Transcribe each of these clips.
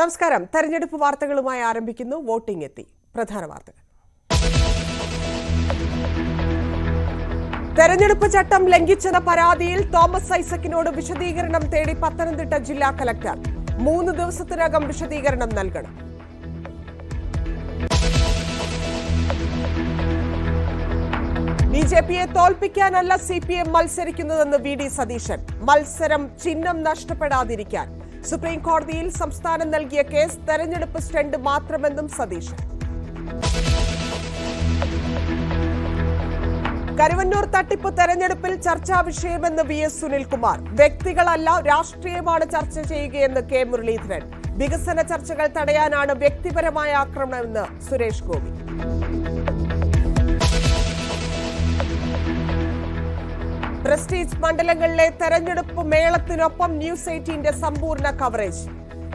നമസ്കാരം. തെരഞ്ഞെടുപ്പ് വാർത്തകളുമായി ആരംഭിക്കുന്നു വോട്ടിംഗ് എത്തി. പ്രധാന വാർത്തകൾ. തെരഞ്ഞെടുപ്പ് ചട്ടം ലംഘിച്ചെന്ന പരാതിയിൽ തോമസ് ഐസക്കിനോട് വിശദീകരണം തേടി പത്തനംതിട്ട ജില്ലാ കലക്ടർ. മൂന്ന് ദിവസത്തിനകം വിശദീകരണം നൽകണം. ബി ജെ പിയെ തോൽപ്പിക്കാനല്ല സി പി എം മത്സരിക്കുന്നതെന്ന് വി ഡി സതീശൻ. മത്സരം ചിഹ്നം നഷ്ടപ്പെടാതിരിക്കാൻ. സുപ്രീം കോടതിയിൽ സംസ്ഥാനം നൽകിയ കേസ് തെരഞ്ഞെടുപ്പ് സ്റ്റണ്ട് മാത്രമെന്നും സതീശൻ. കരുവന്നൂർ തട്ടിപ്പ് തെരഞ്ഞെടുപ്പിൽ ചർച്ചാ വിഷയമെന്ന് വി എസ് സുനിൽകുമാർ. വ്യക്തികളല്ല രാഷ്ട്രീയമാണ് ചർച്ച ചെയ്യുകയെന്ന് കെ മുരളീധരൻ. വികസന ചർച്ചകൾ തടയാനാണ് വ്യക്തിപരമായ ആക്രമണമെന്ന് സുരേഷ് ഗോപി. പ്രസ്റ്റീജ് മണ്ഡലങ്ങളിലെ തെരഞ്ഞെടുപ്പ് മേളത്തിനൊപ്പം ന്യൂസ് എയ്റ്റീന്റെ സമ്പൂർണ കവറേജ്.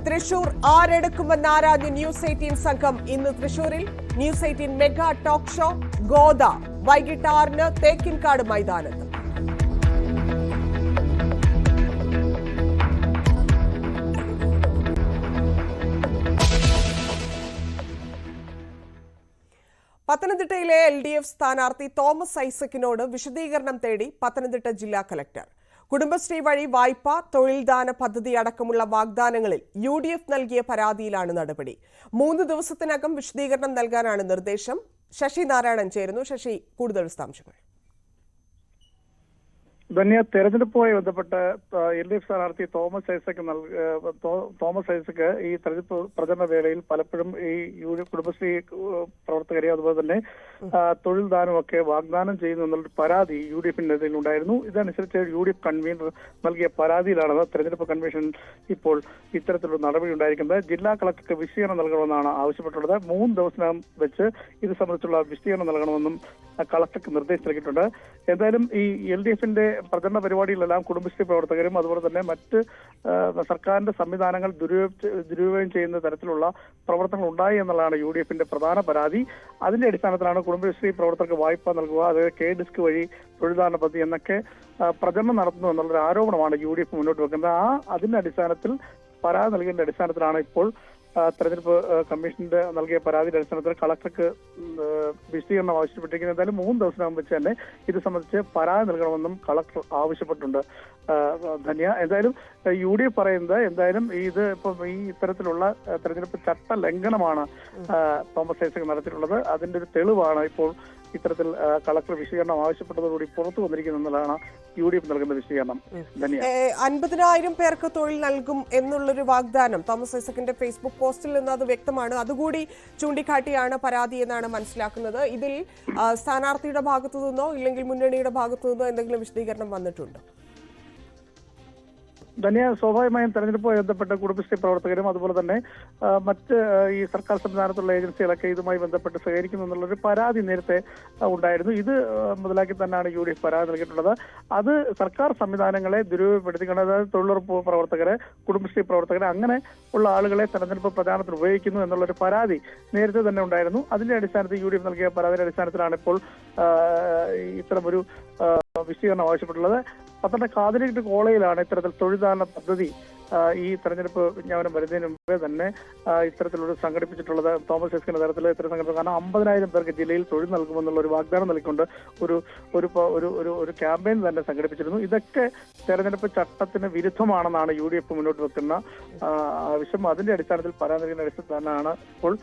തൃശൂർ ആരെടുക്കുമെന്ന് ആരാഞ്ഞ് ന്യൂസ് എയ്റ്റീൻ സംഘം ഇന്ന് തൃശൂരിൽ. News eighteen mega talk show ഗോദ. വൈകിട്ട് ആറിന് തേക്കിൻകാട് മൈതാനത്ത്. പത്തനംതിട്ടയിലെ എൽ ഡി എഫ് സ്ഥാനാർത്ഥി തോമസ് ഐസക്കിനോട് വിശദീകരണം തേടി പത്തനംതിട്ട ജില്ലാ കലക്ടർ. കുടുംബശ്രീ വഴി വായ്പ തൊഴിൽദാന പദ്ധതി അടക്കമുള്ള വാഗ്ദാനങ്ങളിൽ യു ഡി എഫ് നൽകിയ പരാതിയിലാണ് നടപടി. മൂന്ന് ദിവസത്തിനകം വിശദീകരണം നൽകാനാണ് നിർദ്ദേശം. ശശി നാരായണൻ ചേരുന്നു. ശശി കൂടുതൽ വിശദാംശങ്ങൾ. ധന്യ തെരഞ്ഞെടുപ്പുമായി ബന്ധപ്പെട്ട് എൽ ഡി എഫ് സ്ഥാനാർത്ഥി തോമസ് ഐസക് തോമസ് ഐസക് ഈ തെരഞ്ഞെടുപ്പ് പ്രചരണ വേളയിൽ പലപ്പോഴും ഈ കുടുംബശ്രീ പ്രവർത്തകരെ അതുപോലെ തന്നെ തൊഴിൽ ദാനം ഒക്കെ വാഗ്ദാനം ചെയ്യുന്നു എന്നുള്ള പരാതി യു ഡി എഫിന്റെ ഉണ്ടായിരുന്നു. ഇതനുസരിച്ച് യു ഡി എഫ് കൺവീനർ നൽകിയ പരാതിയിലാണ് തെരഞ്ഞെടുപ്പ് കൺവെൻഷൻ ഇപ്പോൾ ഇത്തരത്തിലുള്ള നടപടി ഉണ്ടായിരിക്കുന്നത്. ജില്ലാ കളക്ടർക്ക് വിശദീകരണം നൽകണമെന്നാണ് ആവശ്യപ്പെട്ടുള്ളത്. മൂന്ന് ദിവസം വെച്ച് ഇത് സംബന്ധിച്ചുള്ള വിശദീകരണം നൽകണമെന്നും കളക്ടർക്ക് നിർദ്ദേശം നൽകിയിട്ടുണ്ട്. എന്തായാലും ഈ എൽ ഡി എഫിന്റെ പ്രചരണ പരിപാടികളിലെല്ലാം കുടുംബശ്രീ പ്രവർത്തകരും അതുപോലെ തന്നെ മറ്റ് സർക്കാരിന്റെ സംവിധാനങ്ങൾ ദുരുപയോഗ ചെയ്യുന്ന തരത്തിലുള്ള പ്രവർത്തനങ്ങൾ ഉണ്ടായി എന്നുള്ളതാണ് യു ഡി എഫിന്റെ പ്രധാന പരാതി. അതിന്റെ അടിസ്ഥാനത്തിലാണ് കുടുംബശ്രീ പ്രവർത്തകർക്ക് വായ്പ നൽകുക അത് കെ ഡിസ്ക് വഴി തൊഴിൽദാന പദ്ധതി എന്നൊക്കെ പ്രചരണം നടത്തുന്നു എന്നുള്ളൊരു ആരോപണമാണ് യു ഡി എഫ് മുന്നോട്ട് വെക്കുന്നത്. ആ അതിന്റെ അടിസ്ഥാനത്തിൽ പരാതി നൽകിയതിന്റെ അടിസ്ഥാനത്തിലാണ് ഇപ്പോൾ തെരഞ്ഞെടുപ്പ് കമ്മീഷന്റെ നൽകിയ പരാതിയുടെ അടിസ്ഥാനത്തിൽ കളക്ടർക്ക് വിശദീകരണം ആവശ്യപ്പെട്ടിരിക്കുന്നത് എന്തായാലും മൂന്ന് ദിവസത്തിനകം വെച്ച് തന്നെ ഇത് സംബന്ധിച്ച് പരാതി നൽകണമെന്നും കളക്ടർ ആവശ്യപ്പെട്ടിട്ടുണ്ട്. ധന്യ എന്തായാലും യു ഡി എഫ് പറയുന്നത് എന്തായാലും ഇത് ഇപ്പം ഈ ഇത്തരത്തിലുള്ള തെരഞ്ഞെടുപ്പ് ചട്ട ലംഘനമാണ് തോമസ് ഐസക് നടത്തിയിട്ടുള്ളത്. അതിന്റെ ഒരു തെളിവാണ് ഇപ്പോൾ ഇത്തരത്തിൽ കളക്ടർ വിശദീകരണം ആവശ്യപ്പെട്ടതോടുകൂടി പുറത്തു വന്നിരിക്കുന്നു എന്നുള്ളതാണ് യു ഡി എഫ് നൽകുന്ന വിശദീകരണം അൻപതിനായിരം പേർക്ക് തൊഴിൽ നൽകും എന്നുള്ളൊരു വാഗ്ദാനം തോമസ് ഐസക്കിന്റെ ഫേസ്ബുക്ക് പോസ്റ്റിൽ നിന്ന് അത് വ്യക്തമാണ്. അതുകൂടി ചൂണ്ടിക്കാട്ടിയാണ് പരാതി എന്നാണ് മനസ്സിലാക്കുന്നത്. ഇതിൽ സ്ഥാനാർത്ഥിയുടെ ഭാഗത്തു നിന്നോ ഇല്ലെങ്കിൽ മുന്നണിയുടെ ഭാഗത്തു നിന്നോ എന്തെങ്കിലും വിശദീകരണം വന്നിട്ടുണ്ടോ. ധന്യ സ്വാഭാവികമായും തെരഞ്ഞെടുപ്പുമായി ബന്ധപ്പെട്ട കുടുംബശ്രീ പ്രവർത്തകരും അതുപോലെ തന്നെ മറ്റ് ഈ സർക്കാർ സംവിധാനത്തുള്ള ഏജൻസികളൊക്കെ ഇതുമായി ബന്ധപ്പെട്ട് സഹകരിക്കുന്നു എന്നുള്ളൊരു പരാതി നേരത്തെ ഉണ്ടായിരുന്നു. ഇത് മുതലാക്കി തന്നെയാണ് യു ഡി എഫ് പരാതി നൽകിയിട്ടുള്ളത്. അത് സർക്കാർ സംവിധാനങ്ങളെ ദുരുപയോഗപ്പെടുത്തിക്കൊണ്ട് അതായത് തൊഴിലുറപ്പ് പ്രവർത്തകരെ കുടുംബശ്രീ പ്രവർത്തകരെ അങ്ങനെ ഉള്ള ആളുകളെ തെരഞ്ഞെടുപ്പ് പ്രചാരണത്തിൽ ഉപയോഗിക്കുന്നു എന്നുള്ളൊരു പരാതി നേരത്തെ തന്നെ ഉണ്ടായിരുന്നു. അതിന്റെ അടിസ്ഥാനത്തിൽ യു ഡി എഫ് നൽകിയ പരാതിയുടെ അടിസ്ഥാനത്തിലാണ് ഇപ്പോൾ ഇത്തരമൊരു വിശദീകരണം ആവശ്യപ്പെട്ടുള്ളത്. പത്തനംതിട്ട കാതിരിട്ട് കോളേജിലാണ് ഇത്തരത്തിൽ തൊഴിൽദാന പദ്ധതി ഈ തെരഞ്ഞെടുപ്പ് വിജ്ഞാപനം വരുന്നതിന് മുമ്പേ തന്നെ ഇത്തരത്തിലൊരു സംഘടിപ്പിച്ചിട്ടുള്ളത്. തോമസ് എസ്കിന്റെ തരത്തിൽ ഇത്തരം സംഘടിപ്പിച്ചത് കാരണം അമ്പതിനായിരം പേർക്ക് ജില്ലയിൽ തൊഴിൽ നൽകുമെന്നുള്ള ഒരു വാഗ്ദാനം നൽകിക്കൊണ്ട് ഒരു ഒരു ഒരു ഒരു ക്യാമ്പയിൻ തന്നെ സംഘടിപ്പിച്ചിരുന്നു. ഇതൊക്കെ തെരഞ്ഞെടുപ്പ് ചട്ടത്തിന് വിരുദ്ധമാണെന്നാണ് യു ഡി എഫ് മുന്നോട്ട് വെക്കുന്ന ആവശ്യം. അതിന്റെ അടിസ്ഥാനത്തിൽ പരാതി അടിസ്ഥാനത്തിലാണ് ഇപ്പോൾ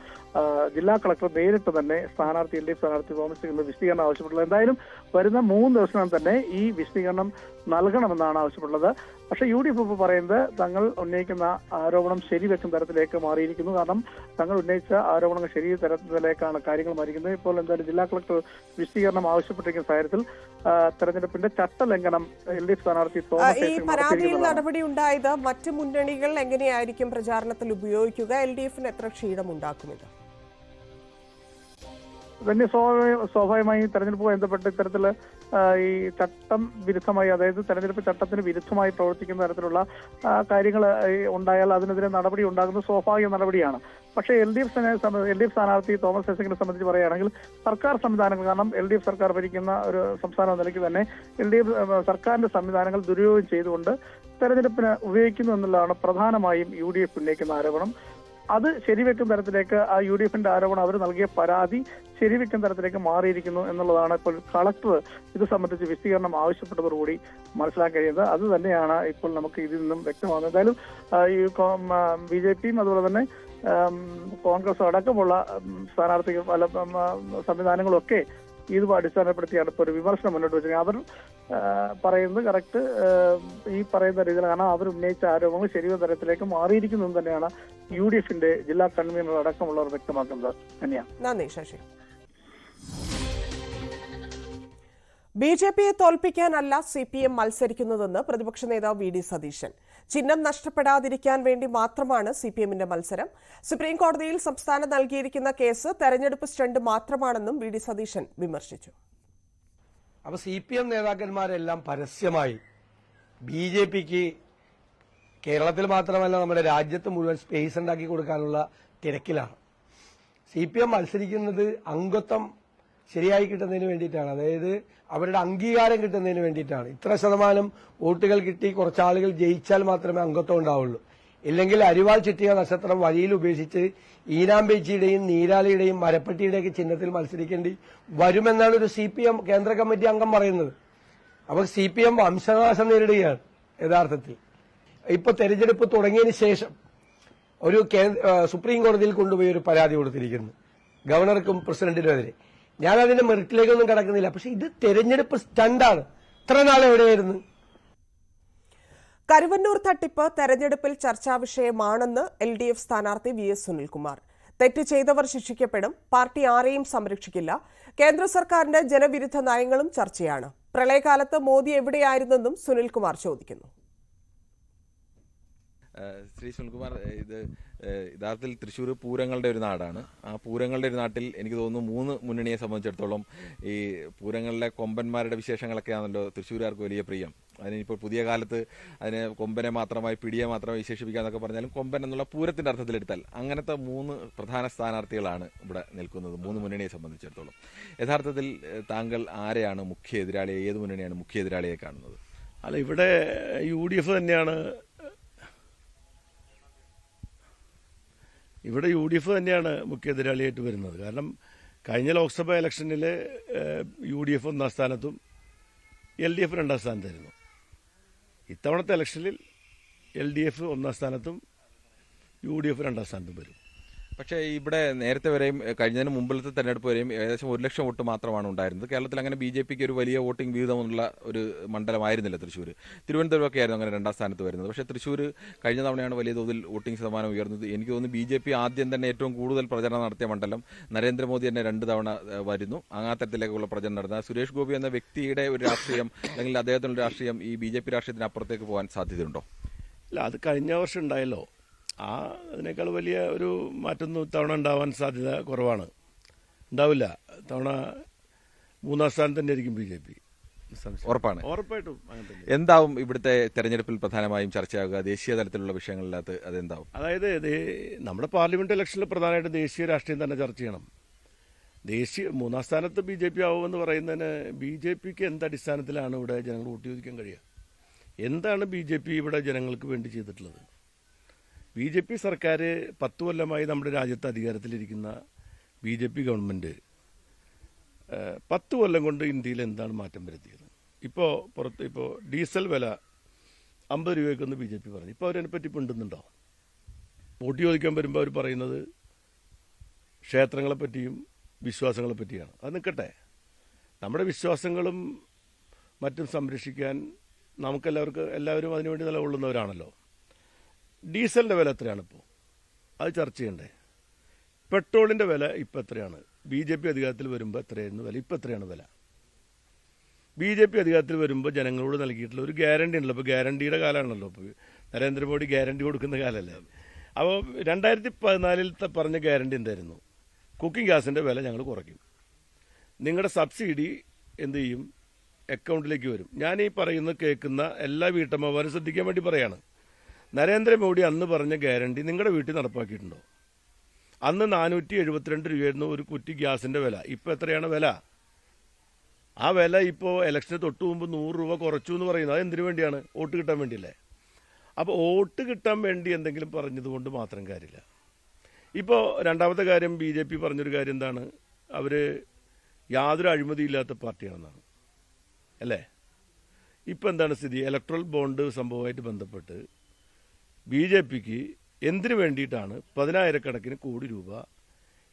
ജില്ലാ കളക്ടർ നേരിട്ട് തന്നെ സ്ഥാനാർത്ഥി എൽ ഡി എഫ് സ്ഥാനാർത്ഥി തോമസ് ഐസക്കിന്റെ വിശദീകരണം ആവശ്യപ്പെട്ടുള്ളത് എന്തായാലും വരുന്ന മൂന്ന് ദിവസം തന്നെ ഈ വിശദീകരണം നൽകണമെന്നാണ് ആവശ്യപ്പെട്ടുള്ളത്. പക്ഷേ യു ഡി എഫ് ഇപ്പോൾ പറയുന്നത് തങ്ങൾ ഉന്നയിക്കുന്ന ആരോപണം ശരിവെക്കും തരത്തിലേക്ക് മാറിയിരിക്കുന്നു. കാരണം തങ്ങൾ ഉന്നയിച്ച ആരോപണങ്ങൾ ശരി തരത്തിലേക്കാണ് കാര്യങ്ങൾ മാറിയിരിക്കുന്നത്. ഇപ്പോൾ എന്തായാലും ജില്ലാ കളക്ടർ വിശദീകരണം ആവശ്യപ്പെട്ടിരിക്കുന്ന സാഹചര്യത്തിൽ തെരഞ്ഞെടുപ്പിന്റെ ചട്ടലംഘനം എൽ ഡി എഫ് സ്ഥാനാർത്ഥി തോമസ് ഈ പരാതിയിൽ നടപടി ഉണ്ടായത് മറ്റ് മുന്നണികൾ എങ്ങനെയായിരിക്കും പ്രചാരണത്തിൽ ഉപയോഗിക്കുക? എൽ ഡി എഫിന് എത്ര ക്ഷീണം ഉണ്ടാക്കും ഇത് തന്നെ സ്വാഭാവിക- സ്വാഭാവികമായി തെരഞ്ഞെടുപ്പ് ബന്ധപ്പെട്ട് ഇത്തരത്തിൽ ഈ ചട്ടം വിരുദ്ധമായി അതായത് തെരഞ്ഞെടുപ്പ് ചട്ടത്തിന് വിരുദ്ധമായി പ്രവർത്തിക്കുന്ന തരത്തിലുള്ള കാര്യങ്ങൾ ഉണ്ടായാൽ അതിനെതിരെ നടപടി ഉണ്ടാകുന്ന സ്വാഭാവിക നടപടിയാണ്. പക്ഷേ L D F L D F സ്ഥാനാർത്ഥി തോമസ് ഐസക്കിനെ സംബന്ധിച്ച് പറയുകയാണെങ്കിൽ സർക്കാർ സംവിധാനങ്ങൾ കാരണം എൽ ഡി എഫ് സർക്കാർ ഭരിക്കുന്ന ഒരു സംസ്ഥാന നിലയ്ക്ക് തന്നെ എൽ ഡി എഫ് സർക്കാരിന്റെ സംവിധാനങ്ങൾ ദുരുപയോഗം ചെയ്തുകൊണ്ട് തെരഞ്ഞെടുപ്പിന് ഉപയോഗിക്കുന്നു എന്നുള്ളതാണ് പ്രധാനമായും യു ഡി എഫ് ഉന്നയിക്കുന്ന ആരോപണം. അത് ശരിവെക്കും തരത്തിലേക്ക് ആ യു ഡി എഫിന്റെ ആരോപണം അവർ നൽകിയ പരാതി ശരിവെക്കും തരത്തിലേക്ക് മാറിയിരിക്കുന്നു എന്നുള്ളതാണ് ഇപ്പോൾ കളക്ടർ ഇത് സംബന്ധിച്ച് വിശദീകരണം ആവശ്യപ്പെട്ടതോടുകൂടി മനസ്സിലാക്കാൻ കഴിയുന്നത്. അത് തന്നെയാണ് ഇപ്പോൾ നമുക്ക് ഇതിൽ നിന്നും വ്യക്തമാകുന്നത്. എന്തായാലും ഈ ബി ജെ പിയും അതുപോലെ തന്നെ കോൺഗ്രസ് അടക്കമുള്ള സ്ഥാനാർത്ഥികൾ പല സംവിധാനങ്ങളൊക്കെ ഇത് അടിസ്ഥാനപ്പെടുത്തിയാണ് ഇപ്പോൾ ഒരു വിമർശനം മുന്നോട്ട് വെച്ചിരിക്കുന്നത്. അവർ പറയുന്നത് കറക്റ്റ് ഈ പറയുന്ന രീതിയിൽ കാരണം അവർ ഉന്നയിച്ച ആരോപണങ്ങൾ ശരിയോ തരത്തിലേക്ക് മാറിയിരിക്കുന്നു തന്നെയാണ് യു ഡി എഫിന്റെ ജില്ലാ കൺവീനർ അടക്കമുള്ളവർ വ്യക്തമാക്കുന്നത്. തന്നെയാണ് ശശി. ബി ജെ പിയെ തോൽപ്പിക്കാനല്ല സി പി എം മത്സരിക്കുന്നതെന്ന് പ്രതിപക്ഷ നേതാവ് വി ഡി സതീശൻ. ചിഹ്നം നഷ്ടപ്പെടാതിരിക്കാൻ വേണ്ടി മാത്രമാണ് സി പി എമ്മിന്റെ മത്സരം. സുപ്രീം കോടതിയിൽ സംസ്ഥാനം നൽകിയിരിക്കുന്ന കേസ് തെരഞ്ഞെടുപ്പ് സ്റ്റണ്ട് മാത്രമാണെന്നും വി ഡി സതീശൻ വിമർശിച്ചു. അപ്പൊ സി പി എം നേതാക്കന്മാരെല്ലാം പരസ്യമായി ബി ജെ പിക്ക് കേരളത്തിൽ മാത്രമല്ല നമ്മുടെ രാജ്യത്ത് മുഴുവൻ സ്പേസ് ഉണ്ടാക്കി കൊടുക്കാനുള്ള തിരക്കിലാണ്. സി പി എം മത്സരിക്കുന്നത് അംഗത്വം ശരിയായി കിട്ടുന്നതിന് വേണ്ടിയിട്ടാണ്. അതായത് അവരുടെ അംഗീകാരം കിട്ടുന്നതിന് വേണ്ടിയിട്ടാണ്. ഇത്ര ശതമാനം വോട്ടുകൾ കിട്ടി കുറച്ചാളുകൾ ജയിച്ചാൽ മാത്രമേ അംഗത്വം ഉണ്ടാവുള്ളൂ. ഇല്ലെങ്കിൽ അരിവാൾ ചുറ്റിയ നക്ഷത്രം വഴിയിൽ ഉപേക്ഷിച്ച് ഈനാംബേച്ചിയുടെയും നീരാളിയുടെയും മരപ്പട്ടിയുടെയൊക്കെ ചിഹ്നത്തിൽ മത്സരിക്കേണ്ടി വരുമെന്നാണ് ഒരു സി പി എം കേന്ദ്ര കമ്മിറ്റി അംഗം പറയുന്നത്. അപ്പോൾ സി പി എം വംശനാശം നേരിടുകയാണ് യഥാർത്ഥത്തിൽ. ഇപ്പൊ തെരഞ്ഞെടുപ്പ് തുടങ്ങിയതിന് ശേഷം ഒരു സുപ്രീം കോടതിയിൽ കൊണ്ടുപോയി ഒരു പരാതി കൊടുത്തിരിക്കുന്നു. ഗവർണർക്കും പ്രസിഡന്റിനുമെതിരെ ഞാൻ അതിന്റെ മെറിറ്റിലേക്കൊന്നും കിടക്കുന്നില്ല. പക്ഷെ ഇത് തെരഞ്ഞെടുപ്പ് സ്റ്റണ്ടാണ്. ഇത്ര നാൾ എവിടെയായിരുന്നു? കരുവന്നൂർ തട്ടിപ്പ് തെരഞ്ഞെടുപ്പിൽ ചർച്ചാ വിഷയമാണെന്ന് എൽ ഡി എഫ് സ്ഥാനാർത്ഥി വി എസ് സുനിൽകുമാർ. തെറ്റ് ചെയ്തവർ ശിക്ഷിക്കപ്പെടും പാർട്ടി ആരെയും സംരക്ഷിക്കില്ല. കേന്ദ്ര സർക്കാരിന്റെ ജനവിരുദ്ധ നയങ്ങളും ചർച്ചയാണ്. പ്രളയകാലത്ത് മോദി എവിടെയായിരുന്നെന്നും സുനിൽകുമാർ ചോദിക്കുന്നു. ശ്രീ സുനിൽകുമാർ ഇത് യഥാർത്ഥത്തിൽ തൃശ്ശൂർ പൂരങ്ങളുടെ ഒരു നാടാണ്. ആ പൂരങ്ങളുടെ ഒരു നാട്ടിൽ എനിക്ക് തോന്നുന്നു മൂന്ന് മുന്നണിയെ സംബന്ധിച്ചിടത്തോളം ഈ പൂരങ്ങളിലെ കൊമ്പന്മാരുടെ വിശേഷങ്ങളൊക്കെയാണല്ലോ തൃശ്ശൂരുകാർക്ക് വലിയ പ്രിയം. അതിനിപ്പോൾ പുതിയ കാലത്ത് അതിനെ കൊമ്പനെ മാത്രമായി പിടിയെ മാത്രമായി വിശേഷിപ്പിക്കാന്നൊക്കെ പറഞ്ഞാലും കൊമ്പൻ എന്നുള്ള പൂരത്തിന്റെ അർത്ഥത്തിലെടുത്താൽ അങ്ങനത്തെ മൂന്ന് പ്രധാന സ്ഥാനാർത്ഥികളാണ് ഇവിടെ നിൽക്കുന്നത് മൂന്ന് മുന്നണിയെ സംബന്ധിച്ചിടത്തോളം. യഥാർത്ഥത്തിൽ താങ്കൾ ആരെയാണ് മുഖ്യ എതിരാളിയെ ഏത് മുന്നണിയാണ് മുഖ്യ എതിരാളിയെ കാണുന്നത്? അല്ല ഇവിടെ യു ഡി എഫ് തന്നെയാണ് ഇവിടെ യു ഡി എഫ് തന്നെയാണ് മുഖ്യ എതിരാളിയായിട്ട് വരുന്നത്. കാരണം കഴിഞ്ഞ ലോക്സഭാ ഇലക്ഷനിൽ യു ഡി എഫ് ഒന്നാം സ്ഥാനത്തും എൽ ഡി എഫ് രണ്ടാം സ്ഥാനത്തായിരുന്നു. ഇത്തവണത്തെ ഇലക്ഷനിൽ എൽ ഡി എഫ് ഒന്നാം സ്ഥാനത്തും യു ഡി എഫ് രണ്ടാം സ്ഥാനത്തും വരും. പക്ഷേ ഇവിടെ നേരത്തെ വരെയും കഴിഞ്ഞതിന് മുമ്പിലത്തെ തെരഞ്ഞെടുപ്പ് വരെയും ഏകദേശം ഒരു ലക്ഷം വോട്ട് മാത്രമാണ് ഉണ്ടായിരുന്നത്. കേരളത്തിൽ അങ്ങനെ ബി ജെ പിക്ക് ഒരു വലിയ വോട്ടിംഗ് വിഹിതമുള്ള ഒരു മണ്ഡലമായിരുന്നില്ല തൃശ്ശൂർ. തിരുവനന്തപുരമൊക്കെ ആയിരുന്നു അങ്ങനെ രണ്ടാം സ്ഥാനത്ത് വരുന്നത്. പക്ഷേ തൃശ്ശൂർ കഴിഞ്ഞ തവണയാണ് വലിയ തോതിൽ വോട്ടിംഗ് ശതമാനം ഉയർന്നത്. എനിക്ക് തോന്നുന്നു ബി ജെ പി ആദ്യം തന്നെ ഏറ്റവും കൂടുതൽ പ്രചരണം നടത്തിയ മണ്ഡലം നരേന്ദ്രമോദി തന്നെ രണ്ട് തവണ വരുന്നു. ആ തരത്തിലേക്കുള്ള പ്രചരണം നടന്ന സുരേഷ് ഗോപി എന്ന വ്യക്തിയുടെ ഒരു രാഷ്ട്രീയം അല്ലെങ്കിൽ അദ്ദേഹത്തിനുള്ള രാഷ്ട്രീയം ഈ ബി ജെ പി രാഷ്ട്രീയത്തിന് അപ്പുറത്തേക്ക് പോകാൻ സാധ്യതയുണ്ടോ? അല്ല അത് കഴിഞ്ഞ വർഷം ഉണ്ടായല്ലോ. ആ അതിനേക്കാൾ വലിയ ഒരു മാറ്റൊന്നും തവണ ഉണ്ടാവാൻ സാധ്യത കുറവാണ്. ഉണ്ടാവില്ല. തവണ മൂന്നാം സ്ഥാനം തന്നെ ആയിരിക്കും ബി ജെ പി. ഉറപ്പാണ്. ഉറപ്പായിട്ടും എന്താവും ഇവിടുത്തെ തെരഞ്ഞെടുപ്പിൽ പ്രധാനമായും ചർച്ചയാകുക ദേശീയ തലത്തിലുള്ള വിഷയങ്ങളിലകത്ത് അതെന്താവും? അതായത് നമ്മുടെ പാർലമെന്റ് ഇലക്ഷനിൽ പ്രധാനമായിട്ട് ദേശീയ രാഷ്ട്രീയം തന്നെ ചർച്ച ചെയ്യണം. ദേശീയ മൂന്നാം സ്ഥാനത്ത് ബി ജെ പി ആവുമെന്ന് പറയുന്നതിന് ബി ജെ പിക്ക് എന്ത് അടിസ്ഥാനത്തിലാണ് ഇവിടെ ജനങ്ങൾ വോട്ട് ചോദിക്കാൻ കഴിയുക? എന്താണ് ബി ജെ പി ഇവിടെ ജനങ്ങൾക്ക് വേണ്ടി ചെയ്തിട്ടുള്ളത്? ബി ജെ പി സർക്കാർ പത്ത് കൊല്ലമായി നമ്മുടെ രാജ്യത്ത് അധികാരത്തിലിരിക്കുന്ന ബി ജെ പി ഗവൺമെന്റ് പത്ത് കൊല്ലം കൊണ്ട് ഇന്ത്യയിൽ എന്താണ് മാറ്റം വരുത്തിയത്? ഇപ്പോൾ പുറത്ത് ഇപ്പോൾ ഡീസൽ വില അമ്പത് രൂപയ്ക്കൊന്ന് ബി ജെ പി പറഞ്ഞു. ഇപ്പോൾ അവരതിനെപ്പറ്റി പിണ്ടുന്നുണ്ടോ വോട്ട് ചോദിക്കാൻ വരുമ്പോൾ അവർ പറയുന്നത് ക്ഷേത്രങ്ങളെപ്പറ്റിയും വിശ്വാസങ്ങളെ പറ്റിയാണ്. അത് നിൽക്കട്ടെ. നമ്മുടെ വിശ്വാസങ്ങളും മറ്റും സംരക്ഷിക്കാൻ നമുക്കെല്ലാവർക്കും എല്ലാവരും അതിനുവേണ്ടി നിലകൊള്ളുന്നവരാണല്ലോ. ഡീസലിന്റെ വില എത്രയാണ് ഇപ്പോൾ അത് ചർച്ച ചെയ്യണ്ടേ. പെട്രോളിന്റെ വില ഇപ്പം എത്രയാണ്? ബി ജെ പി അധികാരത്തിൽ വരുമ്പോൾ എത്രയായിരുന്നു വില? ഇപ്പം എത്രയാണ് വില? ബി ജെ പി അധികാരത്തിൽ വരുമ്പോൾ ജനങ്ങളോട് നൽകിയിട്ടുള്ള ഒരു ഗ്യാരണ്ടി ഉണ്ടല്ലോ. ഇപ്പോൾ ഗ്യാരണ്ടിയുടെ കാലമാണല്ലോ ഇപ്പോൾ നരേന്ദ്രമോദി ഗ്യാരണ്ടി കൊടുക്കുന്ന കാലമല്ലേ അപ്പോൾ രണ്ടായിരത്തി പതിനാലിൽ പറഞ്ഞ ഗ്യാരണ്ടി എന്തായിരുന്നു? കുക്കിംഗ് ഗ്യാസിന്റെ വില ഞങ്ങൾ കുറയ്ക്കും. നിങ്ങളുടെ സബ്സിഡി എന്ത് ചെയ്യും? അക്കൗണ്ടിലേക്ക് വരും. ഞാൻ ഈ പറയുന്നത് കേൾക്കുന്ന എല്ലാ വീട്ടമ്മമാരും ശ്രദ്ധിക്കാൻ വേണ്ടി പറയാണ്. നരേന്ദ്രമോദി അന്ന് പറഞ്ഞ ഗ്യാരണ്ടി നിങ്ങളുടെ വീട്ടിൽ നടപ്പാക്കിയിട്ടുണ്ടോ? അന്ന് നാനൂറ്റി എഴുപത്തിരണ്ട് രൂപയായിരുന്നു ഒരു കുറ്റി ഗ്യാസിന്റെ വില. ഇപ്പോൾ എത്രയാണ് വില? ആ വില ഇപ്പോൾ ഇലക്ഷന് തൊട്ട് മുമ്പ് നൂറ് രൂപ കുറച്ചു എന്ന് പറയുന്നത് അത് എന്തിനു വേണ്ടിയാണ്? വോട്ട് കിട്ടാൻ വേണ്ടിയല്ലേ? അപ്പോൾ വോട്ട് കിട്ടാൻ വേണ്ടി എന്തെങ്കിലും പറഞ്ഞതുകൊണ്ട് മാത്രം കാര്യമില്ല. ഇപ്പോൾ രണ്ടാമത്തെ കാര്യം ബി ജെ പി പറഞ്ഞൊരു കാര്യം എന്താണ്? അവർ യാതൊരു അഴിമതിയില്ലാത്ത പാർട്ടിയാണെന്നാണ്. അല്ലേ? ഇപ്പം എന്താണ് സ്ഥിതി? ഇലക്ട്രൽ ബോണ്ട് സംഭവമായിട്ട് ബന്ധപ്പെട്ട് ബി ജെ പിക്ക് എന്തിനു വേണ്ടിയിട്ടാണ് പതിനായിരക്കണക്കിന് കോടി രൂപ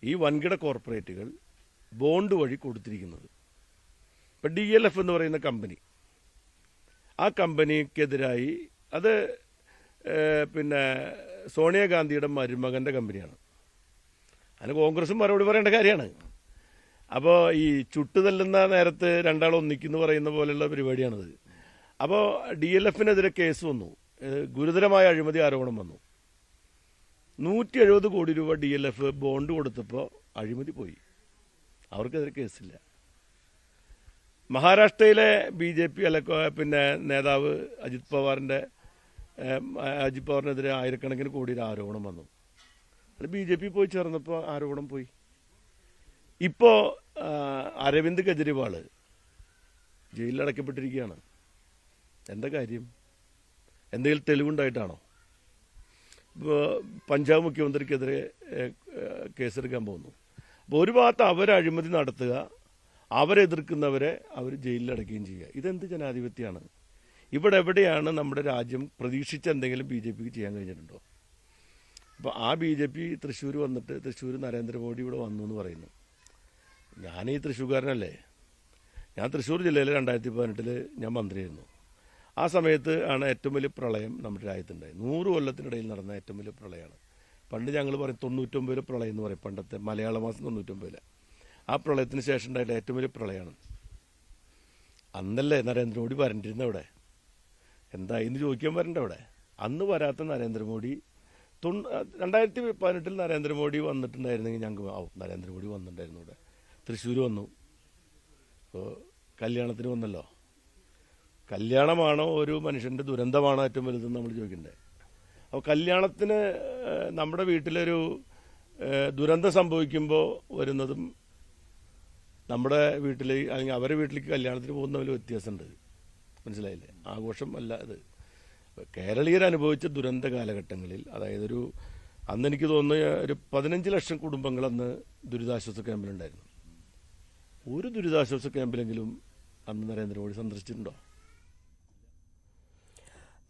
ഈ വൻകിട കോർപ്പറേറ്റുകൾ ബോണ്ട് വഴി കൊടുത്തിരിക്കുന്നത്? ഇപ്പം ഡി എൽ എഫ് എന്ന് പറയുന്ന കമ്പനി. ആ കമ്പനിക്കെതിരായി അത് പിന്നെ സോണിയാഗാന്ധിയുടെ മരുമകന്റെ കമ്പനിയാണ്. അതിന് കോൺഗ്രസും മറുപടി പറയേണ്ട കാര്യമാണ്. അപ്പോൾ ഈ ചുട്ടു തല്ലുന്ന നേരത്ത് രണ്ടാൾ ഒന്നിക്കുന്നു പറയുന്ന പോലെയുള്ള പരിപാടിയാണിത്. അപ്പോൾ ഡി എൽ എഫിനെതിരെ കേസ് വന്നു. ഗുരുതരമായ അഴിമതി ആരോപണം വന്നു. നൂറ്റി എഴുപത് കോടി രൂപ ഡി എൽ എഫ് ബോണ്ട് കൊടുത്തപ്പോൾ അഴിമതി പോയി. അവർക്കെതിരെ കേസില്ല. മഹാരാഷ്ട്രയിലെ ബി ജെ പി അല്ല പിന്നെ നേതാവ് അജിത് പവാറിന്റെ അജിത് പവാറിനെതിരെ ആയിരക്കണക്കിന് കോടിയുടെ ആരോപണം വന്നു. അത് ബി ജെ പി പോയി ചേർന്നപ്പോൾ ആരോപണം പോയി. ഇപ്പോൾ അരവിന്ദ് കെജ്രിവാൾ ജയിലിൽ അടയ്ക്കപ്പെട്ടിരിക്കുകയാണ് എന്താ കാര്യം? എന്തെങ്കിലും തെളിവുണ്ടായിട്ടാണോ? പഞ്ചാബ് മുഖ്യമന്ത്രിക്കെതിരെ കേസെടുക്കാൻ പോകുന്നു. അപ്പോൾ ഒരു ഭാഗത്ത് അവർ അഴിമതി നടത്തുക അവരെതിർക്കുന്നവരെ അവർ ജയിലിലടക്കുകയും ചെയ്യുക. ഇതെന്ത് ജനാധിപത്യമാണ്? ഇവിടെ എവിടെയാണ് നമ്മുടെ രാജ്യം പ്രതീക്ഷിച്ച എന്തെങ്കിലും ബി ചെയ്യാൻ കഴിഞ്ഞിട്ടുണ്ടോ? അപ്പോൾ ആ ബി തൃശ്ശൂർ വന്നിട്ട് തൃശ്ശൂർ നരേന്ദ്രമോദി ഇവിടെ വന്നു എന്ന് പറയുന്നു. ഞാൻ ഈ തൃശ്ശൂർക്കാരനല്ലേ? ഞാൻ തൃശ്ശൂർ ജില്ലയിൽ രണ്ടായിരത്തി പതിനെട്ടിൽ ഞാൻ മന്ത്രിയായിരുന്നു. ആ സമയത്ത് ആണ് ഏറ്റവും വലിയ പ്രളയം നമ്മുടെ രാജ്യത്തുണ്ടായത്. നൂറ് കൊല്ലത്തിനിടയിൽ നടന്ന ഏറ്റവും വലിയ പ്രളയമാണ്. പണ്ട് ഞങ്ങൾ പറയും തൊണ്ണൂറ്റൊമ്പതിലെ പ്രളയം എന്ന് പറയും. പണ്ടത്തെ മലയാള മാസം തൊണ്ണൂറ്റൊമ്പതിലെ ആ പ്രളയത്തിന് ശേഷം ഉണ്ടായിട്ട് ഏറ്റവും വലിയ പ്രളയമാണ്. അന്നല്ലേ നരേന്ദ്രമോദി വരണ്ടിരുന്ന അവിടെ? എന്താ എന്ന് ചോദിക്കാൻ വരണ്ട അവിടെ. അന്ന് വരാത്ത നരേന്ദ്രമോദി തൊണ്ണൂ രണ്ടായിരത്തി പതിനെട്ടിൽ നരേന്ദ്രമോദി വന്നിട്ടുണ്ടായിരുന്നെങ്കിൽ ഞങ്ങൾക്ക് ആവും നരേന്ദ്രമോദി വന്നിട്ടുണ്ടായിരുന്നു ഇവിടെ തൃശ്ശൂർ വന്നു. അപ്പോൾ കല്യാണത്തിന് വന്നല്ലോ. കല്യാണമാണോ ഒരു മനുഷ്യന്റെ ദുരന്തമാണോ ഏറ്റവും വലുതെന്ന് നമ്മൾ ചോദിക്കണ്ടേ? അപ്പോൾ കല്യാണത്തിന് നമ്മുടെ വീട്ടിലൊരു ദുരന്തം സംഭവിക്കുമ്പോൾ വരുന്നതും നമ്മുടെ വീട്ടിൽ അല്ലെങ്കിൽ അവരുടെ വീട്ടിലേക്ക് കല്യാണത്തിന് പോകുന്ന തമ്മിൽ വ്യത്യാസമുണ്ട്. മനസ്സിലായില്ലേ? ആഘോഷം അല്ല ഇത്. കേരളീയർ അനുഭവിച്ച ദുരന്ത കാലഘട്ടങ്ങളിൽ അതായത് ഒരു അന്ന് എനിക്ക് തോന്നുന്നു ഒരു പതിനഞ്ച് ലക്ഷം കുടുംബങ്ങൾ അന്ന് ദുരിതാശ്വാസ ക്യാമ്പിലുണ്ടായിരുന്നു. ഒരു ദുരിതാശ്വാസ ക്യാമ്പിലെങ്കിലും അന്ന് നരേന്ദ്രമോദി സന്ദർശിച്ചിട്ടുണ്ടോ?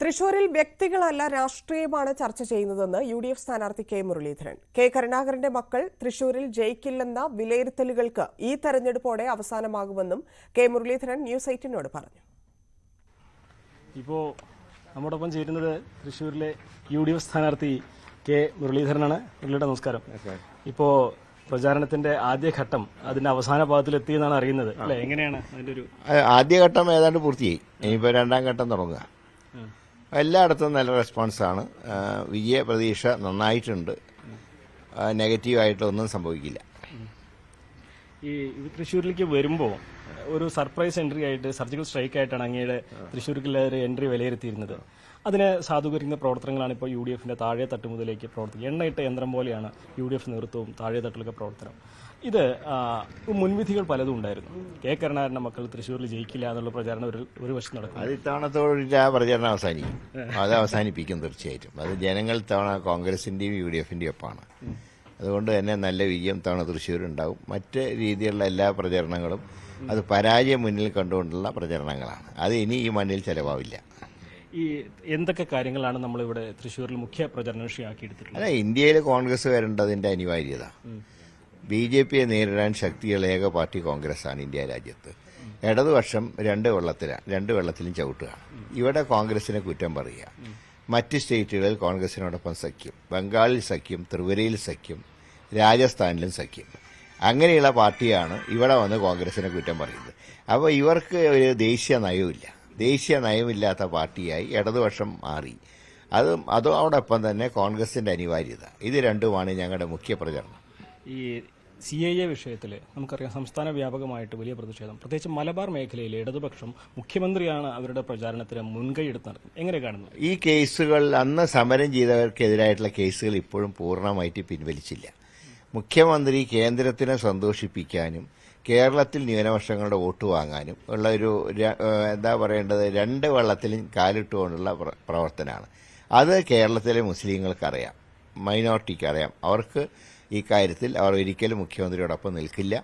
തൃശൂരിൽ വ്യക്തികളല്ല രാഷ്ട്രീയമാണ് ചർച്ച ചെയ്യുന്നതെന്ന് യു ഡി എഫ് സ്ഥാനാർത്ഥി കെ മുരളീധരൻ. കെ കരുണാകരന്റെ മക്കൾ തൃശൂരിൽ ജയിക്കില്ലെന്ന വിലയിരുത്തലുകൾക്ക് ഈ തെരഞ്ഞെടുപ്പോടെ അവസാനമാകുമെന്നും കെ മുരളീധരൻ ന്യൂസ് എയ്റ്റിനോട് പറഞ്ഞു. ഇപ്പോൾ നമ്മോടൊപ്പം ചേരുന്നത് തൃശൂരിലെ യു ഡി എഫ് സ്ഥാനാർത്ഥി കെ മുരളീധരനാണ്. മുരളിയുടെ നമസ്കാരം. ഇപ്പോൾ പ്രചാരണത്തിന്റെ ആദ്യഘട്ടം അതിന്റെ അവസാന ഭാഗത്തിൽ എന്നാണ് അറിയുന്നത്. അല്ലെ? എങ്ങനെയാണ് അതിന്റെ ഒരു ആദ്യഘട്ടം ഏതാണ്ട് പൂർത്തിയായി. ഇനിയിപ്പോ രണ്ടാം ഘട്ടം തുടങ്ങുക. എല്ലായിടത്തും നല്ല റെസ്പോൺസാണ് വിജയ പ്രതീക്ഷ നന്നായിട്ടുണ്ട്. നെഗറ്റീവായിട്ടൊന്നും സംഭവിക്കില്ല. ഈ തൃശ്ശൂരിലേക്ക് വരുമ്പോൾ ഒരു സർപ്രൈസ് എൻട്രി ആയിട്ട് സർജിക്കൽ സ്ട്രൈക്ക് ആയിട്ടാണ് അങ്ങയുടെ ഒരു എൻട്രി വിലയിരുത്തിയിരുന്നത്. അതിനെ സാധൂകരിക്കുന്ന പ്രവർത്തനങ്ങളാണ് ഇപ്പോൾ യു ഡി എഫിന്റെ താഴെ തട്ട് മുതലേക്ക് പ്രവർത്തിക്കുക. എണ്ണയിട്ട യന്ത്രം പോലെയാണ് യു ഡി എഫ് നേതൃത്വവും താഴെ തട്ടിലൊക്കെ പ്രവർത്തനം. ഇത് മുൻവിധികൾ പലതും ഉണ്ടായിരുന്നു. കെ കരുണാകരന്റെ മക്കൾ തൃശ്ശൂരിൽ ജയിക്കില്ല എന്നുള്ള പ്രചാരണം ഒരു ഒരു വശം നടക്കും അത് ഇത്തവണത്തോടുകൂടി ആ പ്രചരണം അവസാനിക്കും. അത് അവസാനിപ്പിക്കും തീർച്ചയായിട്ടും. അത് ജനങ്ങൾ തവണ കോൺഗ്രസിന്റെയും യു ഡി എഫിന്റെയും ഒപ്പമാണ് അതുകൊണ്ട് തന്നെ നല്ല വിജയം തവണ തൃശ്ശൂരുണ്ടാവും മറ്റ് രീതിയിലുള്ള എല്ലാ പ്രചരണങ്ങളും അത് പരാജയം മുന്നിൽ കണ്ടുകൊണ്ടുള്ള പ്രചരണങ്ങളാണ്. അത് ഇനി ഈ മണ്ണിൽ ചെലവാവില്ല. ഈ എന്തൊക്കെ കാര്യങ്ങളാണ് നമ്മളിവിടെ തൃശ്ശൂരിൽ മുഖ്യ പ്രചരണ വിഷയമാക്കി എടുത്തിട്ടുള്ളത് അല്ല ഇന്ത്യയിൽ കോൺഗ്രസ് വരേണ്ടതിന്റെ അനിവാര്യത. ബി ജെ പിയെ നേരിടാൻ ശക്തിയുള്ള ഏക പാർട്ടി കോൺഗ്രസ്സാണ് ഇന്ത്യ രാജ്യത്ത്. ഇടതുപക്ഷം രണ്ട് വെള്ളത്തിലാണ് രണ്ട് വെള്ളത്തിലും ചവിട്ടുകയാണ് ഇവിടെ കോൺഗ്രസിനെ കുറ്റം പറയുക. മറ്റ് സ്റ്റേറ്റുകളിൽ കോൺഗ്രസിനോടൊപ്പം സഖ്യം ബംഗാളിൽ സഖ്യം ത്രിപുരയിൽ സഖ്യം രാജസ്ഥാനിലും സഖ്യം. അങ്ങനെയുള്ള പാർട്ടിയാണ് ഇവിടെ വന്ന് കോൺഗ്രസിനെ കുറ്റം പറയുന്നത്. അപ്പോൾ ഇവർക്ക് ഒരു ദേശീയ നയമില്ല ദേശീയ നയമില്ലാത്ത പാർട്ടിയായി ഇടതുപക്ഷം മാറി. അത് അതോടൊപ്പം തന്നെ കോൺഗ്രസിന്റെ അനിവാര്യത. ഇത് രണ്ടുമാണ് ഞങ്ങളുടെ മുഖ്യ പ്രചരണം. ഈ സി എ എ വിഷയത്തിൽ നമുക്കറിയാം സംസ്ഥാന വ്യാപകമായിട്ട് വലിയ പ്രതിഷേധം. പ്രത്യേകിച്ച് മലബാർ മേഖലയിൽ ഇടതുപക്ഷം മുഖ്യമന്ത്രിയാണ് അവരുടെ പ്രചാരണത്തിന് മുൻകൈ എടുത്ത് എങ്ങനെ കാണുന്നു? ഈ കേസുകൾ അന്ന് സമരം ചെയ്തവർക്കെതിരായിട്ടുള്ള കേസുകൾ ഇപ്പോഴും പൂർണമായിട്ട് പിൻവലിച്ചില്ല. മുഖ്യമന്ത്രി കേന്ദ്രത്തിനെ സന്തോഷിപ്പിക്കാനും കേരളത്തിൽ ന്യൂനപക്ഷങ്ങളുടെ വോട്ട് വാങ്ങാനും ഉള്ള ഒരു എന്താ പറയേണ്ടത്? രണ്ട് വെള്ളത്തിലും കാലിട്ടുകൊണ്ടുള്ള പ്രവർത്തനമാണ്. അത് കേരളത്തിലെ മുസ്ലിങ്ങൾക്കറിയാം മൈനോറിറ്റിക്ക് അറിയാം അവർക്ക് ഈ കാര്യത്തിൽ അവർ ഒരിക്കലും മുഖ്യമന്ത്രിയോടൊപ്പം നിൽക്കില്ല.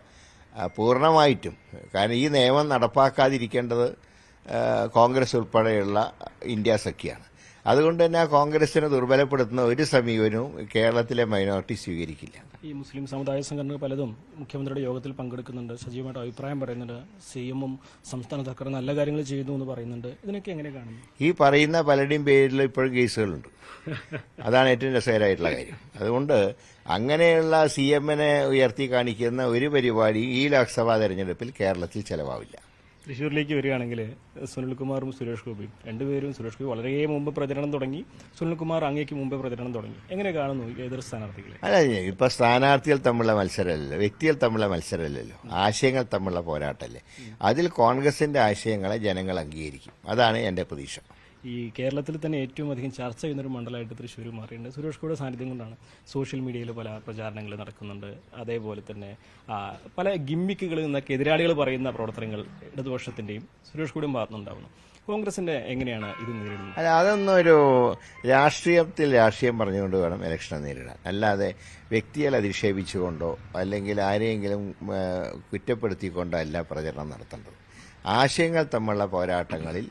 പൂർണമായിട്ടും. കാരണം ഈ നിയമം നടപ്പാക്കാതിരിക്കേണ്ടത് കോൺഗ്രസ് ഉൾപ്പെടെയുള്ള ഇന്ത്യ സഖ്യാണ്. അതുകൊണ്ട് തന്നെ ആ കോൺഗ്രസിനെ ദുർബലപ്പെടുത്തുന്ന ഒരു സമീപനവും കേരളത്തിലെ മൈനോറിറ്റി സ്വീകരിക്കില്ല. ഈ മുസ്ലിം സമുദായ സംഘടനകൾ പലതും മുഖ്യമന്ത്രിയുടെ യോഗത്തിൽ പങ്കെടുക്കുന്നുണ്ട്. സജീവമായിട്ട് അഭിപ്രായം പറയുന്നുണ്ട്. സി എമ്മും സംസ്ഥാന സർക്കാർ നല്ല കാര്യങ്ങൾ ചെയ്യുന്നു എന്ന് പറയുന്നുണ്ട്. ഇതിനൊക്കെ എങ്ങനെ കാണുന്നു? ഈ പറയുന്ന പലരുടെയും പേരിൽ ഇപ്പോഴും കേസുകളുണ്ട്. അതാണ് ഏറ്റവും രസകരമായിട്ടുള്ള കാര്യം. അതുകൊണ്ട് അങ്ങനെയുള്ള സി എമ്മിനെ ഉയർത്തി കാണിക്കുന്ന ഒരു പരിപാടി ഈ ലോക്സഭാ തെരഞ്ഞെടുപ്പിൽ കേരളത്തിൽ ചെലവാവില്ല. തൃശ്ശൂരിലേക്ക് വരികയാണെങ്കിൽ സുനിൽകുമാറും സുരേഷ് ഗോപിയും രണ്ടുപേരും സുരേഷ് ഗോപി വളരെ മുമ്പ് പ്രചരണം തുടങ്ങി സുനിൽകുമാർ അങ്ങേക്ക് മുമ്പേ പ്രചരണം തുടങ്ങി. എങ്ങനെ കാണുന്നു ഏതൊരു സ്ഥാനാർത്ഥികളെ? അല്ല ഇപ്പൊ സ്ഥാനാർത്ഥികൾ തമ്മിലുള്ള മത്സരമല്ലല്ലോ വ്യക്തികൾ തമ്മിലുള്ള മത്സരമല്ലല്ലോ ആശയങ്ങൾ തമ്മിലുള്ള പോരാട്ടമല്ലേ? അതിൽ കോൺഗ്രസിന്റെ ആശയങ്ങളെ ജനങ്ങൾ അംഗീകരിക്കും. അതാണ് എന്റെ പ്രതീക്ഷ. ഈ കേരളത്തിൽ തന്നെ ഏറ്റവും അധികം ചർച്ച ചെയ്യുന്നൊരു മണ്ഡലമായിട്ട് തൃശ്ശൂർ മാറിയിട്ടുണ്ട്. സുരേഷ് കൂടെ സാന്നിധ്യം കൊണ്ടാണ് സോഷ്യൽ മീഡിയയിൽ പല പ്രചാരണങ്ങൾ നടക്കുന്നുണ്ട്. അതേപോലെ തന്നെ പല ഗിമ്മിക്കുകളിൽ നിന്നൊക്കെ എതിരാളികൾ പറയുന്ന പ്രവർത്തനങ്ങൾ ഇടതുപക്ഷത്തിന്റെയും സുരേഷ് കൂടെയും ഭാഗത്തുനിന്നുണ്ടാവുന്നു. കോൺഗ്രസിന്റെ എങ്ങനെയാണ് ഇത് നേരിടുന്നത്? അല്ല അതൊന്നും ഒരു രാഷ്ട്രീയത്തിൽ രാഷ്ട്രീയം പറഞ്ഞുകൊണ്ട് വേണം ഇലക്ഷനെ നേരിടാൻ. അല്ലാതെ വ്യക്തിയെ അധിക്ഷേപിച്ചുകൊണ്ടോ അല്ലെങ്കിൽ ആരെയെങ്കിലും കുറ്റപ്പെടുത്തിക്കൊണ്ടോ അല്ല പ്രചരണം നടത്തേണ്ടത്. ആശയങ്ങൾ തമ്മിലുള്ള പോരാട്ടങ്ങളിൽ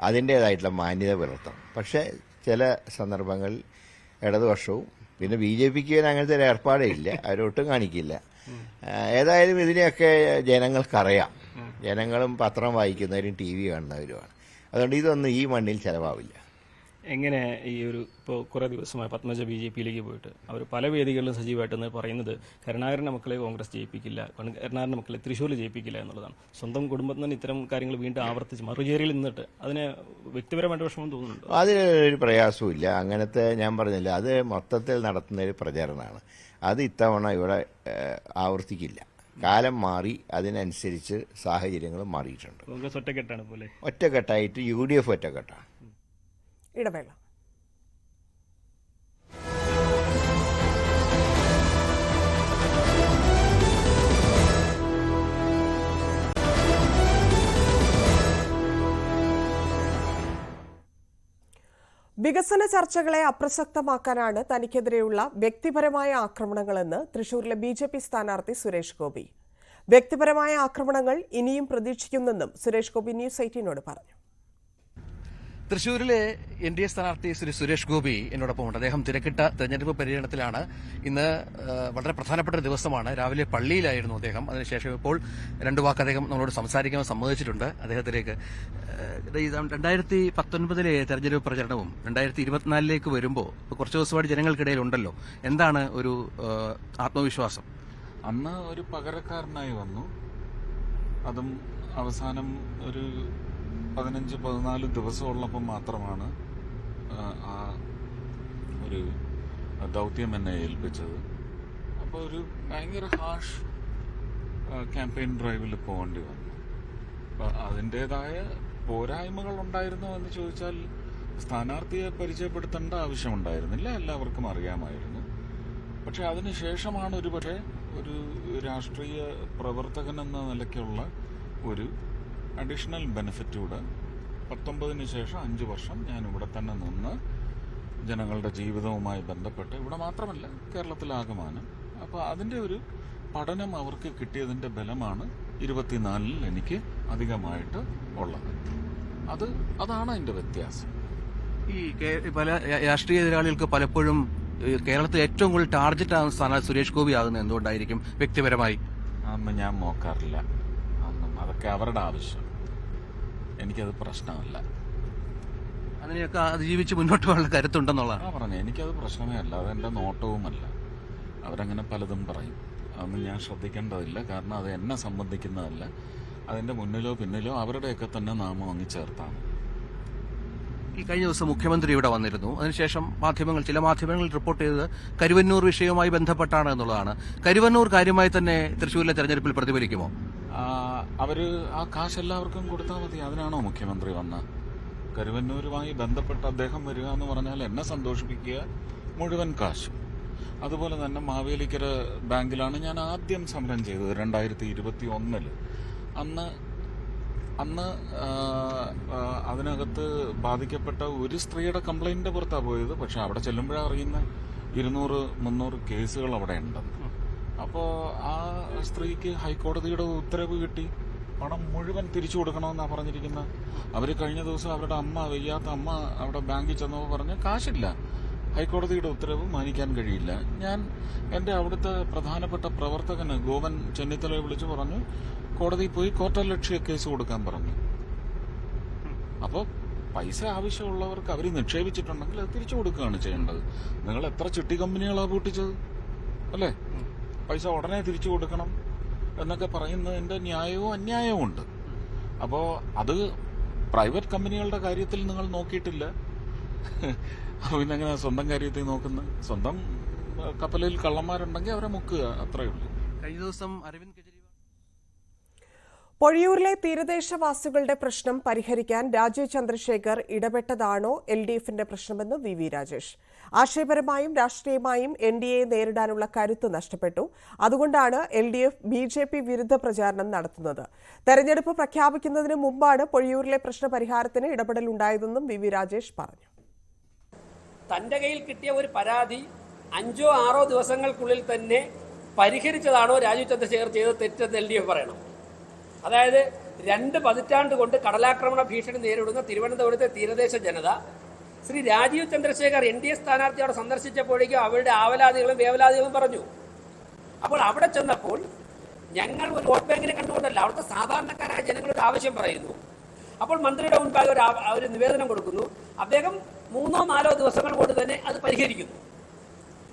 അതിന്റേതായിട്ടുള്ള മാന്യത പുലർത്തണം പക്ഷേ ചില സന്ദർഭങ്ങളിൽ ഇടതുപക്ഷവും പിന്നെ ബി ജെ പിക്ക് അങ്ങനത്തെ ഒരു ഏർപ്പാടേ ഇല്ല. അവരൊട്ടും കാണിക്കില്ല. ഏതായാലും ഇതിനെയൊക്കെ ജനങ്ങൾക്കറിയാം. ജനങ്ങളും പത്രം വായിക്കുന്നവരും ടി വി കാണുന്നവരുമാണ്. അതുകൊണ്ട് ഇതൊന്നും ഈ മണ്ണിൽ ചെലവാവില്ല. എങ്ങനെ ഈ ഒരു ഇപ്പോൾ കുറേ ദിവസമായി പത്മജ ബി ജെ പിയിലേക്ക് പോയിട്ട് അവർ പല വേദികളിലും സജീവമായിട്ടെന്ന് പറയുന്നത് കരുണാകരന്റെ മക്കളെ കോൺഗ്രസ് ജയിപ്പിക്കില്ല കരുണാകരന്റെ മക്കളെ തൃശ്ശൂർ ജയിപ്പിക്കില്ല എന്നുള്ളതാണ്. സ്വന്തം കുടുംബത്തിൽ നിന്ന് ഇത്തരം കാര്യങ്ങൾ വീണ്ടും ആവർത്തിച്ച് മറുചേരിയിൽ നിന്നിട്ട് അതിന് വ്യക്തിപരമായിട്ട് വിഷമം തോന്നുന്നുണ്ട്? അതിൽ ഒരു പ്രയാസമില്ല അങ്ങനത്തെ ഞാൻ പറഞ്ഞില്ല അത് മൊത്തത്തിൽ നടത്തുന്ന ഒരു പ്രചരണമാണ്. അത് ഇത്തവണ ഇവിടെ ആവർത്തിക്കില്ല. കാലം മാറി അതിനനുസരിച്ച് സാഹചര്യങ്ങൾ മാറിയിട്ടുണ്ട്. കോൺഗ്രസ് ഒറ്റക്കെട്ടാണ് പോലെ ഒറ്റക്കെട്ടായിട്ട് യു ഡി എഫ് ഒറ്റക്കെട്ടാണ്. ഇടവേള. വികസന ചർച്ചകളെ അപ്രസക്തമാക്കാനാണ് തനിക്കെതിരെയുള്ള വ്യക്തിപരമായ ആക്രമണങ്ങളെന്ന് തൃശൂരിലെ ബി ജെ പി സ്ഥാനാർത്ഥി സുരേഷ് ഗോപി. വ്യക്തിപരമായ ആക്രമണങ്ങൾ ഇനിയും പ്രതീക്ഷിക്കുന്നെന്നും സുരേഷ് ഗോപി ന്യൂസ് എയ്റ്റീനോട് പറഞ്ഞു. തൃശൂരിലെ എൻ ഡി എ സ്ഥാനാർത്ഥി ശ്രീ സുരേഷ് ഗോപി എന്നോടൊപ്പമുണ്ട്. അദ്ദേഹം തിരക്കിട്ട തെരഞ്ഞെടുപ്പ് പര്യടനത്തിലാണ് ഇന്ന് വളരെ പ്രധാനപ്പെട്ട ഒരു ദിവസമാണ്. രാവിലെ പള്ളിയിലായിരുന്നു അദ്ദേഹം. അതിനുശേഷം ഇപ്പോൾ രണ്ടു വാക്ക് അദ്ദേഹം നമ്മളോട് സംസാരിക്കാൻ സമ്മതിച്ചിട്ടുണ്ട്. അദ്ദേഹത്തിലേക്ക് രണ്ടായിരത്തി പത്തൊൻപതിലെ തെരഞ്ഞെടുപ്പ് പ്രചരണവും രണ്ടായിരത്തി ഇരുപത്തിനാലിലേക്ക് വരുമ്പോൾ കുറച്ച് ദിവസമായിട്ട് ജനങ്ങൾക്കിടയിൽ ഉണ്ടല്ലോ എന്താണ് ഒരു ആത്മവിശ്വാസം? അന്ന് ഒരു പകരക്കാരനായി വന്നു. അതും അവസാനം ഒരു പതിനഞ്ച് പതിനാല് ദിവസമുള്ളപ്പം മാത്രമാണ് ആ, ഒരു ദൗത്യം എന്നെ ഏൽപ്പിച്ചത്. അപ്പോൾ ഒരു ഭയങ്കര ഹാഷ് ക്യാമ്പയിൻ ഡ്രൈവിൽ പോകേണ്ടി വന്നു. അപ്പോൾ അതിന്റെതായ പോരായ്മകൾ ഉണ്ടായിരുന്നോ എന്ന് ചോദിച്ചാൽ സ്ഥാനാർത്ഥിയെ പരിചയപ്പെടുത്തേണ്ട ആവശ്യമുണ്ടായിരുന്നില്ല എല്ലാവർക്കും അറിയാമായിരുന്നു. പക്ഷെ അതിനുശേഷമാണ് ശേഷമാണ് പക്ഷേ ഒരു രാഷ്ട്രീയ പ്രവർത്തകൻ എന്ന നിലയ്ക്കുള്ള ഒരു അഡീഷണൽ ബെനിഫിറ്റ് കൂടെ പത്തൊമ്പതിന് ശേഷം അഞ്ച് വർഷം ഞാൻ ഇവിടെ തന്നെ നിന്ന് ജനങ്ങളുടെ ജീവിതവുമായി ബന്ധപ്പെട്ട് ഇവിടെ മാത്രമല്ല കേരളത്തിലാകമാനം അപ്പോൾ അതിന്റെ ഒരു പഠനം അവർക്ക് കിട്ടിയതിന്റെ ബലമാണ് ഇരുപത്തിനാലിൽ എനിക്ക് അധികമായിട്ട് ഉള്ളത്. അത് അതാണ് അതിന്റെ വ്യത്യാസം. ഈ പല രാഷ്ട്രീയ എതിരാളികൾക്ക് പലപ്പോഴും കേരളത്തിൽ ഏറ്റവും കൂടുതൽ ടാർഗറ്റ് ആകുന്ന സ്ഥാനം സുരേഷ് ഗോപി ആകുന്ന എന്തുകൊണ്ടായിരിക്കും വ്യക്തിപരമായി? അന്ന് ഞാൻ നോക്കാറില്ല. അന്നും അതൊക്കെ അവരുടെ ആവശ്യം. എനിക്കത് പ്രശ്നമല്ല. അതിനെയൊക്കെ അതിജീവിച്ച് മുന്നോട്ട് പോകാനുള്ള കരുത്തുണ്ടെന്നുള്ളതാണ്. പറഞ്ഞു. എനിക്കത് പ്രശ്നമേ അല്ല. അതെന്റെ നോട്ടവുമല്ല. അവരങ്ങനെ പലതും പറയും. അതൊന്നും ഞാൻ ശ്രദ്ധിക്കേണ്ടതില്ല. കാരണം അത് എന്നെ സംബന്ധിക്കുന്നതല്ല. അതിന്റെ മുന്നിലോ പിന്നിലോ അവരുടെയൊക്കെ തന്നെ നാമം അങ്ങ് ചേർത്താണ്. ഈ കഴിഞ്ഞ ദിവസം മുഖ്യമന്ത്രി ഇവിടെ വന്നിരുന്നു. അതിനുശേഷം മാധ്യമങ്ങൾ ചില മാധ്യമങ്ങൾ റിപ്പോർട്ട് ചെയ്തത് കരുവന്നൂർ വിഷയവുമായി ബന്ധപ്പെട്ടാണ് എന്നുള്ളതാണ്. കരുവന്നൂർ കാര്യമായി തന്നെ തൃശ്ശൂരിലെ തെരഞ്ഞെടുപ്പിൽ പ്രതിഫലിക്കുമോ? അവർ ആ കാശ് എല്ലാവർക്കും കൊടുത്താൽ മതി. അതിനാണോ മുഖ്യമന്ത്രി വന്ന? കരുവന്നൂരുമായി ബന്ധപ്പെട്ട് അദ്ദേഹം വരിക എന്ന് പറഞ്ഞാൽ എന്നെ സന്തോഷിപ്പിക്കുക മുഴുവൻ കാശ്. അതുപോലെ തന്നെ മാവേലിക്കര ബാങ്കിലാണ് ഞാൻ ആദ്യം സമരം ചെയ്തത് രണ്ടായിരത്തി ഇരുപത്തി ഒന്നിൽ അന്ന് അന്ന് അതിനകത്ത് ബാധിക്കപ്പെട്ട ഒരു സ്ത്രീയുടെ കംപ്ലൈന്റിന്റെ പുറത്താണ് പോയത്. പക്ഷെ അവിടെ ചെല്ലുമ്പോഴാണ് അറിയുന്ന ഇരുന്നൂറ് മുന്നൂറ് കേസുകൾ അവിടെ ഉണ്ടെന്ന് അപ്പോൾ ആ സ്ത്രീക്ക് ഹൈക്കോടതിയുടെ ഉത്തരവ് കിട്ടി. പണം മുഴുവൻ തിരിച്ചു കൊടുക്കണമെന്നാണ് പറഞ്ഞിരിക്കുന്നത് അവർ കഴിഞ്ഞ ദിവസം അവരുടെ അമ്മ വയ്യാത്ത അമ്മ അവിടെ ബാങ്കിൽ ചെന്നപ്പോൾ പറഞ്ഞ് കാശില്ല. ഹൈക്കോടതിയുടെ ഉത്തരവ് മാനിക്കാൻ കഴിയില്ല. ഞാൻ എന്റെ അവിടുത്തെ പ്രധാനപ്പെട്ട പ്രവർത്തകന് ഗോവൻ ചെന്നിത്തലയെ വിളിച്ചു പറഞ്ഞു കോടതി പോയി കോർട്ടലക്ഷ്യ കേസ് കൊടുക്കാൻ പറഞ്ഞു. അപ്പോൾ പൈസ ആവശ്യമുള്ളവർക്ക് അവർ നിക്ഷേപിച്ചിട്ടുണ്ടെങ്കിൽ അത് തിരിച്ചു കൊടുക്കുകയാണ് ചെയ്യേണ്ടത്. നിങ്ങൾ എത്ര ചിട്ടി കമ്പനികളാണ് പൂട്ടിച്ചത്? അല്ലേ? പൈസ ഉടനെ തിരിച്ചു കൊടുക്കണം എന്നൊക്കെ പറയുന്നതിന്റെ ന്യായവും അന്യായവും ഉണ്ട്. അപ്പോൾ അത് പ്രൈവറ്റ് കമ്പനികളുടെ കാര്യത്തിൽ നിങ്ങൾ നോക്കിയിട്ടില്ല. അപ്പോൾ പിന്നെ എങ്ങനെ സ്വന്തം കാര്യത്തിൽ നോക്കുന്ന? സ്വന്തം കപ്പലിൽ കള്ളന്മാരുണ്ടെങ്കിൽ അവരെ മുക്കുക അത്രയേ ഉള്ളൂ. കഴിഞ്ഞ ദിവസം അരവിന്ദ് കെജ്രിവാൾ പൊഴിയൂരിലെ തീരദേശവാസികളുടെ പ്രശ്നം പരിഹരിക്കാൻ രാജീവ് ചന്ദ്രശേഖർ ഇടപെട്ടതാണോ എൽ ഡി എഫിന്റെ പ്രശ്നമെന്ന് വി വി രാജേഷ്. ആശയപരമായും രാഷ്ട്രീയമായും എൻ ഡി എ നേരിടാനുള്ള കരുത്ത് നഷ്ടപ്പെട്ടു. അതുകൊണ്ടാണ് L D F B J P വിരുദ്ധ പ്രചാരണം നടത്തുന്നത്. തെരഞ്ഞെടുപ്പ് പ്രഖ്യാപിക്കുന്നതിന് മുമ്പാണ് പൊഴിയൂരിലെ പ്രശ്നപരിഹാരത്തിന് ഇടപെടൽ ഇടപെടലുണ്ടായതെന്നും വി വി രാജേഷ് പറഞ്ഞു. തന്റെ കയ്യിൽ കിട്ടിയ ഒരു പരാതി അഞ്ചോ ആറോ ദിവസങ്ങൾക്കുള്ളിൽ തന്നെ പരിഹരിച്ചതാണോ രാജീവ് ചന്ദ്രശേഖർ ചെയ്ത് തെറ്റെന്ന് എൽ ഡി എഫ് പറയണം. അതായത് രണ്ട് പതിറ്റാണ്ട് കൊണ്ട് കടലാക്രമണ ഭീഷണി നേരിടുന്ന തിരുവനന്തപുരത്തെ തീരദേശ ജനത Shri Rajeev Chandrasekhar N D A സ്ഥാനാർത്ഥി അവിടെ സന്ദർശിച്ചപ്പോഴേക്കും അവരുടെ ആവലാതികളും വേവലാതികളും പറഞ്ഞു. അപ്പോൾ അവിടെ ചെന്നപ്പോൾ ഞങ്ങൾ ഒരു വോട്ട് ബാങ്കിനെ കണ്ടുകൊണ്ടല്ല അവിടുത്തെ സാധാരണക്കാരായ ജനങ്ങളുടെ ആവശ്യം പറയുന്നു. അപ്പോൾ മന്ത്രിയുടെ മുൻപാകെ ഒരു ഒരു നിവേദനം കൊടുക്കുന്നു. അദ്ദേഹം മൂന്നോ നാലോ ദിവസങ്ങൾ കൊണ്ട് തന്നെ അത് പരിഹരിക്കുന്നു.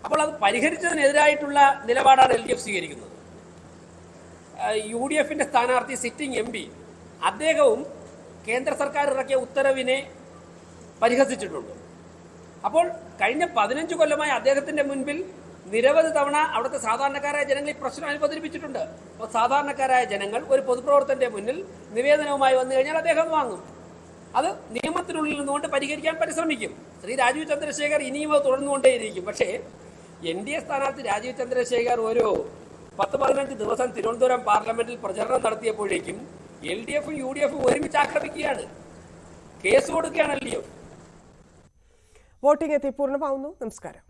അപ്പോൾ അത് പരിഹരിച്ചതിനെതിരായിട്ടുള്ള നിലപാടാണ് എൽ ഡി എഫ് സ്വീകരിക്കുന്നത്. യു ഡി എഫിന്റെ സ്ഥാനാർത്ഥി സിറ്റിംഗ് എം പി അദ്ദേഹവും കേന്ദ്ര സർക്കാർ ഇറക്കിയ ഉത്തരവിനെ പരിഹസിച്ചിട്ടുണ്ട്. അപ്പോൾ കഴിഞ്ഞ പതിനഞ്ച് കൊല്ലമായി അദ്ദേഹത്തിന്റെ മുൻപിൽ നിരവധി തവണ അവിടുത്തെ സാധാരണക്കാരായ ജനങ്ങൾ ഈ പ്രശ്നം അനുഭവിപ്പിച്ചിട്ടുണ്ട് അപ്പോൾ സാധാരണക്കാരായ ജനങ്ങൾ ഒരു പൊതുപ്രവർത്തന്റെ മുന്നിൽ നിവേദനവുമായി വന്നു കഴിഞ്ഞാൽ അദ്ദേഹം വാങ്ങും. അത് നിയമത്തിനുള്ളിൽ നിന്നുകൊണ്ട് പരിഹരിക്കാൻ പരിശ്രമിക്കും. ശ്രീ രാജീവ് ചന്ദ്രശേഖർ ഇനിയും അത് തുടർന്നുകൊണ്ടേയിരിക്കും. പക്ഷേ എൻ ഡി എ സ്ഥാനാർത്ഥി രാജീവ് ചന്ദ്രശേഖർ ഒരു പത്ത് പതിനഞ്ച് ദിവസം തിരുവനന്തപുരം പാർലമെന്റിൽ പ്രചരണം നടത്തിയപ്പോഴേക്കും എൽ ഡി എഫും യു ഡി എഫും ഒരുമിച്ച് ആക്രമിക്കുകയാണ്. കേസ് കൊടുക്കുകയാണ് എൽ ഡി എഫ് വോട്ടിംഗ് എത്തി. പൂർണമാവുന്നു. നമസ്കാരം.